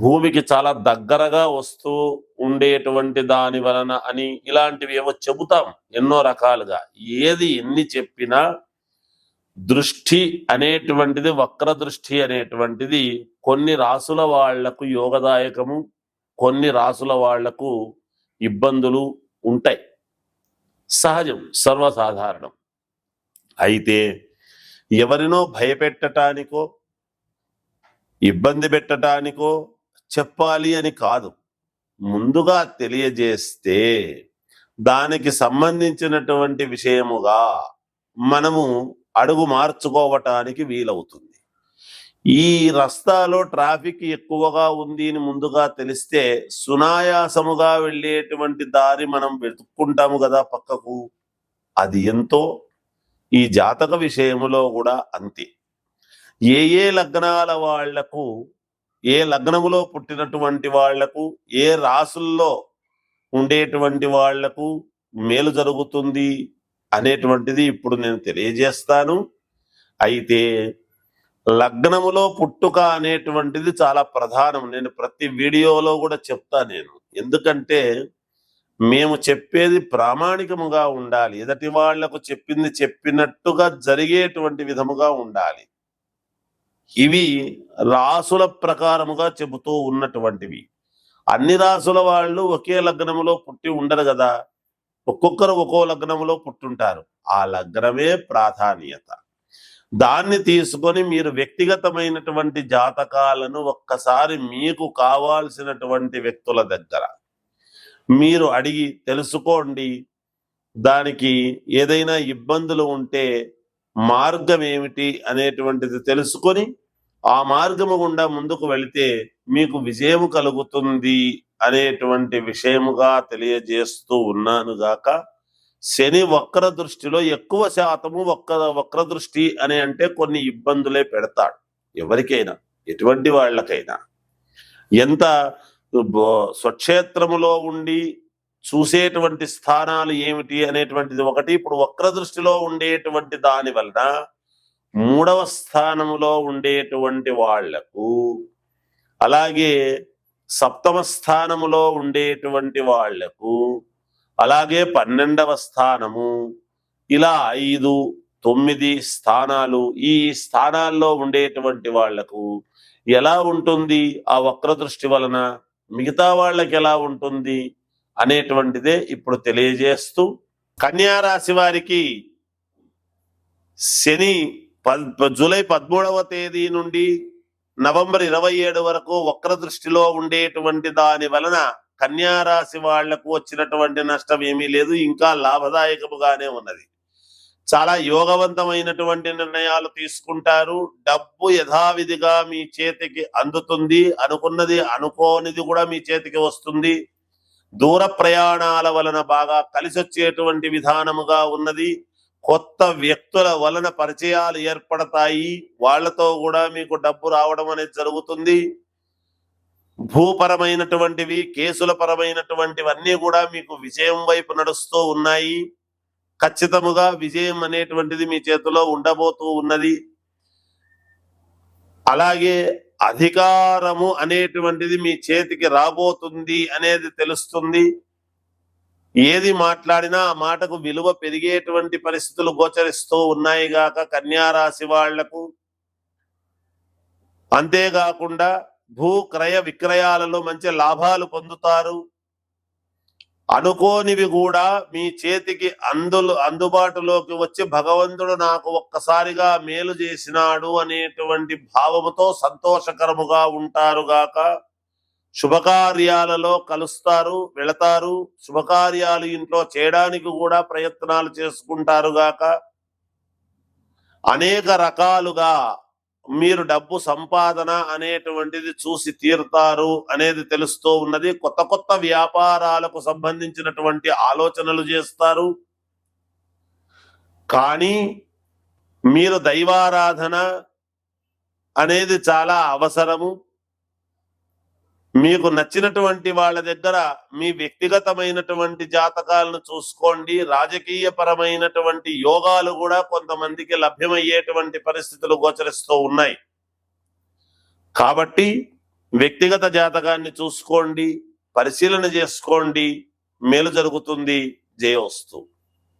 భూమికి చాలా దగ్గరగా వస్తూ ఉండేటువంటి దాని వలన అని ఇలాంటివి ఏవో చెబుతాం ఎన్నో రకాలుగా. ఏది ఎన్ని చెప్పినా దృష్టి అనేటువంటిది వక్ర దృష్టి అనేటువంటిది కొన్ని రాసుల వాళ్ళకు యోగదాయకము కొన్ని రాసుల వాళ్ళకు ఇబ్బందులు ఉంటాయి. సహజం సర్వసాధారణం. అయితే ఎవరినో భయపెట్టటానికో ఇబ్బంది పెట్టటానికో చెప్పాలి అని కాదు. ముందుగా తెలియజేస్తే దానికి సంబంధించినటువంటి విషయముగా మనము అడుగు మార్చుకోవటానికి వీలవుతుంది. ఈ రస్తాలో ట్రాఫిక్ ఎక్కువగా ఉంది అని ముందుగా తెలిస్తే సునాయాసముగా వెళ్ళేటువంటి దారి మనం వెతుక్కుంటాము కదా పక్కకు. అది ఎంతో ఈ జాతక విషయములో కూడా అంతే. ఏ ఏ లగ్నాల వాళ్ళకు ఏ లగ్నములో పుట్టినటువంటి వాళ్ళకు ఏ రాసుల్లో ఉండేటువంటి వాళ్ళకు మేలు జరుగుతుంది అనేటువంటిది ఇప్పుడు నేను తెలియజేస్తాను. అయితే లగ్నములో పుట్టుక అనేటువంటిది చాలా ప్రధానం. నేను ప్రతి వీడియోలో కూడా చెప్తా నేను. ఎందుకంటే మేము చెప్పేది ప్రామాణికముగా ఉండాలి. ఎదటి వాళ్ళకు చెప్పింది చెప్పినట్టుగా జరిగేటువంటి విధముగా ఉండాలి. ఇవి రాసుల ప్రకారముగా చెబుతూ ఉన్నటువంటివి. అన్ని రాసుల వాళ్ళు ఒకే లగ్నములో పుట్టి ఉండరు కదా. ఒక్కొక్కరు ఒక్కో లగ్నములో పుట్టుంటారు. ఆ లగ్నమే ప్రాధాన్యత. దాన్ని తీసుకొని మీరు వ్యక్తిగతమైనటువంటి జాతకాలను ఒక్కసారి మీకు కావాల్సినటువంటి వ్యక్తుల దగ్గర మీరు అడిగి తెలుసుకోండి. దానికి ఏదైనా ఇబ్బందులు ఉంటే మార్గం ఏమిటి అనేటువంటిది తెలుసుకొని ఆ మార్గము గుండా ముందుకు వెళితే మీకు విజయము కలుగుతుంది అనేటువంటి విషయముగా తెలియజేస్తూ ఉన్నాను గాక. శని వక్ర దృష్టిలో ఎక్కువ శాతము వక్ర వక్ర దృష్టి అని అంటే కొన్ని ఇబ్బందులే పెడతాడు ఎవరికైనా ఎటువంటి వాళ్ళకైనా. ఎంత బ- స్వక్షేత్రములో ఉండి చూసేటువంటి స్థానాలు ఏమిటి అనేటువంటిది ఒకటి. ఇప్పుడు వక్ర దృష్టిలో ఉండేటువంటి దాని వలన మూడవ స్థానములో ఉండేటువంటి వాళ్ళకు అలాగే సప్తమ స్థానములో ఉండేటువంటి వాళ్ళకు అలాగే పన్నెండవ స్థానము ఇలా ఐదు తొమ్మిది స్థానాలు ఈ స్థానాల్లో ఉండేటువంటి వాళ్ళకు ఎలా ఉంటుంది? ఆ వక్ర దృష్టి వలన మిగతా వాళ్ళకి ఎలా ఉంటుంది? అనేటువంటిదే ఇప్పుడు తెలియజేస్తూ కన్యా రాశి వారికి శని పద్ జూలై పదమూడవ తేదీ నుండి నవంబర్ ఇరవై ఏడు వరకు వక్ర దృష్టిలో ఉండేటువంటి దాని వలన కన్యా రాశి వాళ్ళకు వచ్చినటువంటి నష్టం ఏమీ లేదు ఇంకా లాభదాయకముగానే ఉన్నది. చాలా యోగవంతమైనటువంటి నిర్ణయాలు తీసుకుంటారు. డబ్బు యథావిధిగా మీ చేతికి అందుతుంది అనుకున్నది అనుకోనిది కూడా మీ చేతికి వస్తుంది. దూర ప్రయాణాల వలన బాగా కలిసి వచ్చేటువంటి విధానముగా ఉన్నది. కొత్త వ్యక్తుల వలన పరిచయాలు ఏర్పడతాయి. వాళ్ళతో కూడా మీకు డబ్బు రావడం అనేది జరుగుతుంది. భూపరమైనటువంటివి కేసుల పరమైనటువంటివన్నీ కూడా మీకు విజయం వైపు నడుస్తూ ఉన్నాయి. ఖచ్చితముగా విజయం అనేటువంటిది మీ చేతిలో ఉండబోతూ ఉన్నది. అలాగే అధికారము అనేటువంటిది మీ చేతికి రాబోతుంది అనేది తెలుస్తుంది. ఏది మాట్లాడినా ఆ మాటకు విలువ పెరిగేటువంటి పరిస్థితులు గోచరిస్తూ ఉన్నాయి గాక కన్యారాశి వాళ్ళకు. అంతేకాకుండా భూ క్రయ విక్రయాలలో మంచి లాభాలు పొందుతారు. అనుకోనివి కూడా మీ చేతికి అందులో అందుబాటులోకి వచ్చి భగవంతుడు నాకు ఒక్కసారిగా మేలు చేసినాడు అనేటువంటి భావముతో సంతోషకరముగా ఉంటారు గాక. శుభకార్యాలలో కలుస్తారు వెళతారు శుభకార్యాలు ఇంట్లో చేయడానికి కూడా ప్రయత్నాలు చేసుకుంటారు గాక. అనేక రకాలుగా మీరు డబ్బు సంపాదన అనేటువంటిది చూసి తీరుతారు అనేది తెలుస్తూ ఉన్నది. కొత్త కొత్త వ్యాపారాలకు సంబంధించినటువంటి ఆలోచనలు చేస్తారు. కానీ మీరు దైవారాధన అనేది చాలా అవసరము. మీకు నచ్చినటువంటి వాళ్ళ దగ్గర మీ వ్యక్తిగతమైనటువంటి జాతకాలను చూసుకోండి. రాజకీయ పరమైనటువంటి యోగాలు కూడా కొంతమందికి లభ్యమయ్యేటువంటి పరిస్థితులు గోచరిస్తూ ఉన్నాయి. కాబట్టి వ్యక్తిగత జాతకాన్ని చూసుకోండి పరిశీలన చేసుకోండి. మేలు జరుగుతుంది. జయోస్తు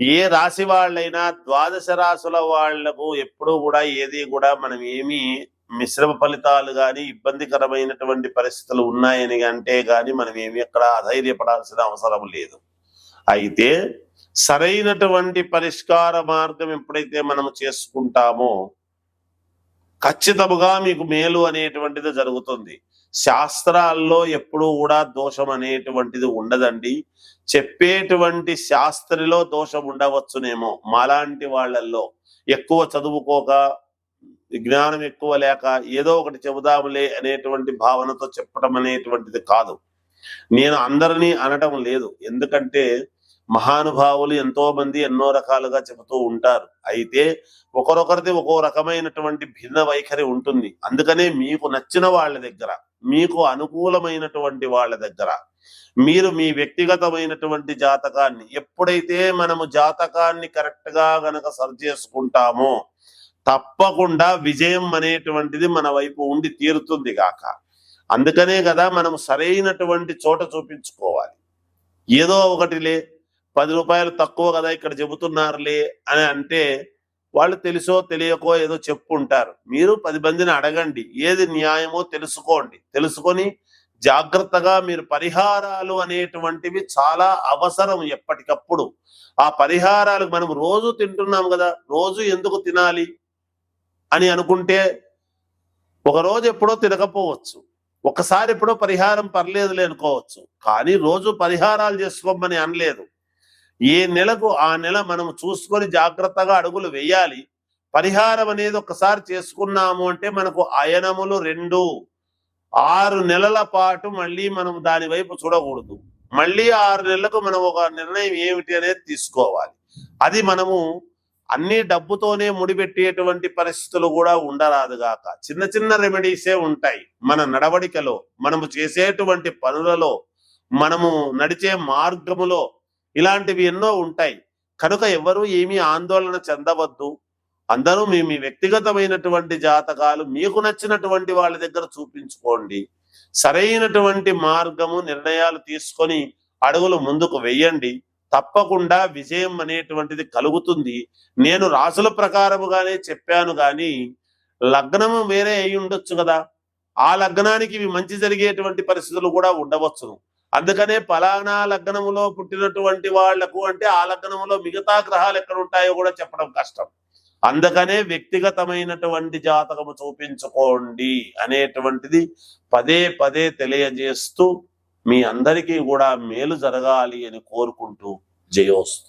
ఏ రాశి వాళ్ళైనా ద్వాదశ రాశుల వాళ్ళకు ఎప్పుడూ కూడా ఏది కూడా మనం ఏమీ మిశ్రమ ఫలితాలు కానీ ఇబ్బందికరమైనటువంటి పరిస్థితులు ఉన్నాయని అంటే కానీ మనం ఏమి ఎక్కడ అధైర్యపడాల్సిన అవసరం లేదు. అయితే సరైనటువంటి పరిష్కార మార్గం ఎప్పుడైతే మనం చేసుకుంటామో ఖచ్చితముగా మీకు మేలు అనేటువంటిది జరుగుతుంది. శాస్త్రాల్లో ఎప్పుడూ కూడా దోషం అనేటువంటిది ఉండదండి. చెప్పేటువంటి శాస్త్రిలో దోషం ఉండవచ్చునేమో. మాలాంటి వాళ్ళల్లో ఎక్కువ చదువుకోక జ్ఞానం ఎక్కువ లేక ఏదో ఒకటి చెబుదాములే అనేటువంటి భావనతో చెప్పడం అనేటువంటిది కాదు. నేను అందరినీ అనటం లేదు. ఎందుకంటే మహానుభావులు ఎంతో మంది ఎన్నో రకాలుగా చెబుతూ ఉంటారు. అయితే ఒకరొకరిది ఒక్కో రకమైనటువంటి భిన్న వైఖరి ఉంటుంది. అందుకనే మీకు నచ్చిన వాళ్ళ దగ్గర మీకు అనుకూలమైనటువంటి వాళ్ళ దగ్గర మీరు మీ వ్యక్తిగతమైనటువంటి జాతకాన్ని ఎప్పుడైతే మనము జాతకాన్ని కరెక్ట్గా గనక సరి చేసుకుంటామో తప్పకుండా విజయం అనేటువంటిది మన వైపు ఉండి తీరుతుంది గాక. అందుకనే కదా మనం సరైనటువంటి చోట చూపించుకోవాలి. ఏదో ఒకటిలే పది రూపాయలు తక్కువ కదా ఇక్కడ చెబుతున్నారులే అని అంటే వాళ్ళు తెలుసో తెలియకో ఏదో చెప్పుంటారు. మీరు పది మందిని అడగండి ఏది న్యాయమో తెలుసుకోండి. తెలుసుకొని జాగ్రత్తగా మీరు పరిహారాలు అనేటువంటివి చాలా అవసరం ఎప్పటికప్పుడు. ఆ పరిహారాలు మనం రోజు తింటున్నాం కదా రోజు ఎందుకు తినాలి? అని అనుకుంటే ఒక రోజు ఎప్పుడో తినకపోవచ్చు. ఒకసారి ఎప్పుడో పరిహారం పర్లేదులే అనుకోవచ్చు. కానీ రోజు పరిహారాలు చేసుకోమని అనలేదు. ఏ నెలకు ఆ నెల మనం చూసుకొని జాగ్రత్తగా అడుగులు వేయాలి. పరిహారం అనేది ఒకసారి చేసుకున్నాము అంటే మనకు అయనములు రెండు. ఆరు నెలల పాటు మళ్ళీ మనం దాని వైపు చూడకూడదు. మళ్ళీ ఆరు నెలలకు మనం ఒక నిర్ణయం ఏమిటి అనేది తీసుకోవాలి. అది మనము అన్ని డబ్బుతోనే ముడిపెట్టేటువంటి పరిస్థితులు కూడా ఉండరాదు గాక. చిన్న చిన్న రెమెడీసే ఉంటాయి. మన నడవడికలో మనము చేసేటువంటి పనులలో మనము నడిచే మార్గములో ఇలాంటివి ఎన్నో ఉంటాయి. కనుక ఎవరు ఏమీ ఆందోళన చెందవద్దు. అందరూ మీ మీ వ్యక్తిగతమైనటువంటి జాతకాలు మీకు నచ్చినటువంటి వాళ్ళ దగ్గర చూపించుకోండి. సరైనటువంటి మార్గము నిర్ణయాలు తీసుకొని అడుగులు ముందుకు వెయ్యండి తప్పకుండా విజయం అనేటువంటిది కలుగుతుంది. నేను రాసుల ప్రకారముగానే చెప్పాను కానీ లగ్నము వేరే అయి ఉండొచ్చు కదా. ఆ లగ్నానికి ఇవి మంచి జరిగేటువంటి పరిస్థితులు కూడా ఉండవచ్చును అందుకనే ఫలానా లగ్నములో పుట్టినటువంటి వాళ్ళకు అంటే ఆ లగ్నములో మిగతా గ్రహాలు ఎక్కడ ఉంటాయో కూడా చెప్పడం కష్టం. అందుకనే వ్యక్తిగతమైనటువంటి జాతకము చూపించుకోండి అనేటువంటిది పదే పదే తెలియజేస్తూ మీ అందరికీ కూడా మేలు జరగాలి అని కోరుకుంటూ జయోస్తు